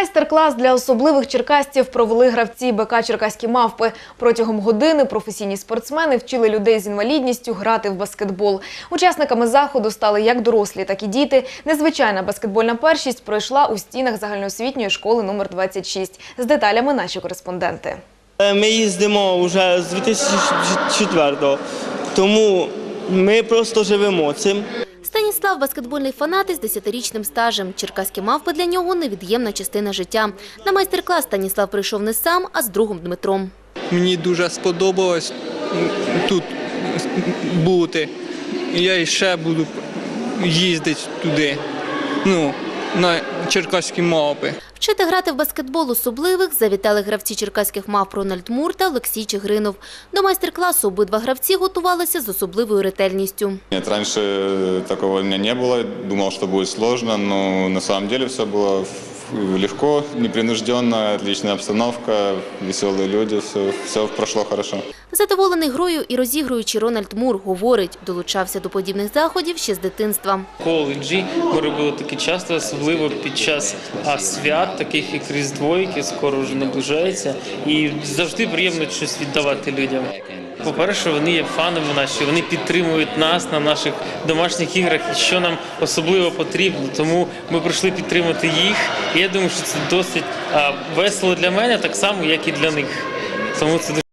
Майстер-клас для особливих черкасців провели гравці БК Черкаські мавпи. Протягом години професійні спортсмени вчили людей з інвалідністю грати в баскетбол. Учасниками заходу стали як дорослі, так і діти. Незвичайна баскетбольна першість пройшла у стінах загальноосвітньої школи номер 26. З деталями наші кореспонденти. Е, Ми їздимо вже з 2004-го, тому ми просто живемо цим. Станіслав – баскетбольний фанат із 10-річним стажем. Черкаські мавпи для нього – невід'ємна частина життя. На майстер-клас Станіслав прийшов не сам, а з другом Дмитром. Мені дуже сподобалось тут бути. Я ще буду їздити туди, ну, на черкаські мавпи. Вчити грати в баскетбол особливих завітали гравці черкаських мав Рональд Мур та Олексій Чигринов. До майстер-класу обидва гравці готувалися з особливою ретельністю. Нет, раніше такого не було. Думав, що буде складно, але на самом деле все было ф- легко, непринужденно, отличная обстановка, веселые люди, все, все прошло хорошо. Задоволений грою і розігруючи Рональд Мур говорить, долучався до подібних заходів ще з дитинства. коледжі ми робили таке часто, особливо під час свят, таких як Різдво, яке скоро вже наближається. І завжди приємно щось віддавати людям. По-перше, вони є фанами наші, вони підтримують нас на наших домашніх іграх, що нам особливо потрібно. Тому ми прийшли підтримати їх. І я думаю, що це досить весело для мене, так само, як і для них. Тому це дуже